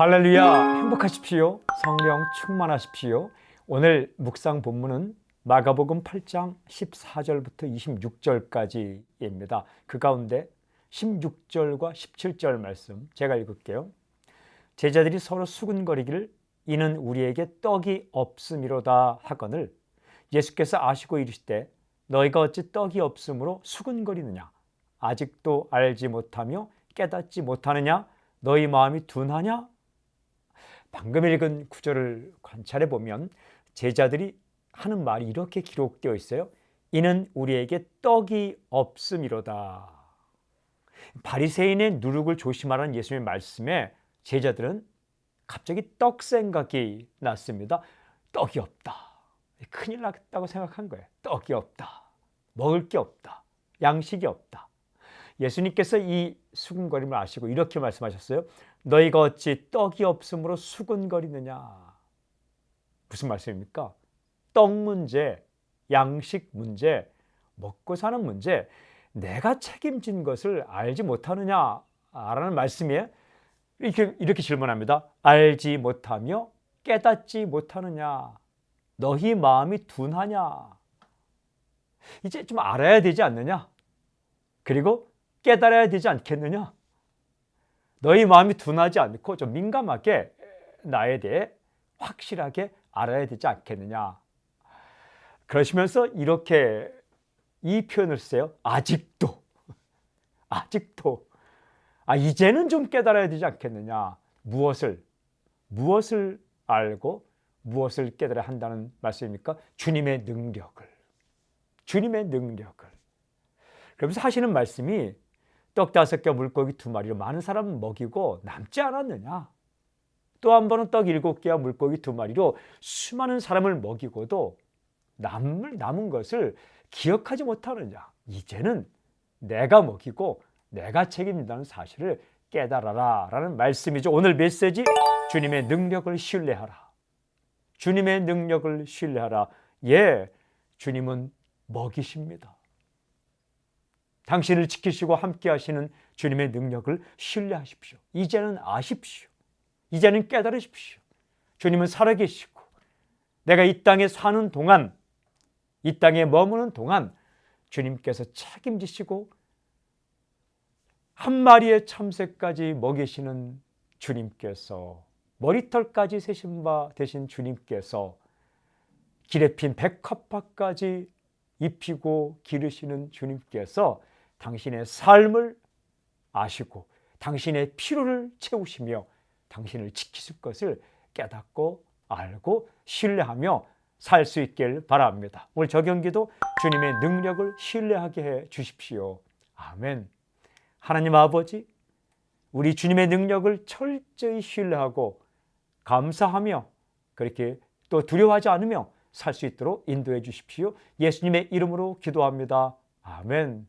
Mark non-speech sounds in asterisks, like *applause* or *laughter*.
할렐루야. 행복하십시오. 성령 충만하십시오. 오늘 묵상 본문은 마가복음 8장 14절부터 26절까지입니다. 그 가운데 16절과 17절 말씀 제가 읽을게요. 제자들이 서로 수군거리기를 이는 우리에게 떡이 없음이로다 하거늘 예수께서 아시고 이르시되 너희가 어찌 떡이 없으므로 수군거리느냐? 아직도 알지 못하며 깨닫지 못하느냐? 너희 마음이 둔하냐 방금 읽은 구절을 관찰해 보면 제자들이 하는 말이 이렇게 기록되어 있어요. 이는 우리에게 떡이 없음이로다. 바리새인의 누룩을 조심하라는 예수님의 말씀에 제자들은 갑자기 떡 생각이 났습니다. 떡이 없다. 큰일 났다고 생각한 거예요. 떡이 없다. 먹을 게 없다. 양식이 없다. 예수님께서 이 수군거림을 아시고 이렇게 말씀하셨어요. 너희가 어찌 떡이 없으므로 수군거리느냐. 무슨 말씀입니까? 떡 문제, 양식 문제, 먹고 사는 문제, 내가 책임진 것을 알지 못하느냐 라는 말씀이에요. 이렇게, 이렇게 질문합니다. 알지 못하며 깨닫지 못하느냐. 너희 마음이 둔하냐. 이제 좀 알아야 되지 않느냐. 그리고 깨달아야 되지 않겠느냐. 너희 마음이 둔하지 않고 좀 민감하게 나에 대해 확실하게 알아야 되지 않겠느냐. 그러시면서 이렇게 이 표현을 쓰세요. 아직도. *laughs* 아직도. 아, 이제는 좀 깨달아야 되지 않겠느냐. 무엇을, 무엇을 알고 무엇을 깨달아야 한다는 말씀입니까? 주님의 능력을. 주님의 능력을. 그러면서 하시는 말씀이 떡 다섯 개 물고기 두 마리로 많은 사람을 먹이고 남지 않았느냐? 또 한 번은 떡 일곱 개와 물고기 두 마리로 수많은 사람을 먹이고도 남을 남은 것을 기억하지 못하느냐? 이제는 내가 먹이고 내가 책임진다는 사실을 깨달아라라는 말씀이죠. 오늘 메시지 주님의 능력을 신뢰하라. 주님의 능력을 신뢰하라. 예, 주님은 먹이십니다. 당신을 지키시고 함께 하시는 주님의 능력을 신뢰하십시오. 이제는 아십시오. 이제는 깨달으십시오. 주님은 살아계시고 내가 이 땅에 사는 동안 이 땅에 머무는 동안 주님께서 책임지시고 한 마리의 참새까지 먹이시는 주님께서 머리털까지 세신 바 되신 주님께서 길에 핀 백합화까지 입히고 기르시는 주님께서 당신의 삶을 아시고 당신의 필요를 채우시며 당신을 지키실 것을 깨닫고 알고 신뢰하며 살 수 있길 바랍니다. 오늘 저경기도 주님의 능력을 신뢰하게 해 주십시오. 아멘. 하나님 아버지, 우리 주님의 능력을 철저히 신뢰하고 감사하며 그렇게 또 두려워하지 않으며 살 수 있도록 인도해 주십시오. 예수님의 이름으로 기도합니다. 아멘.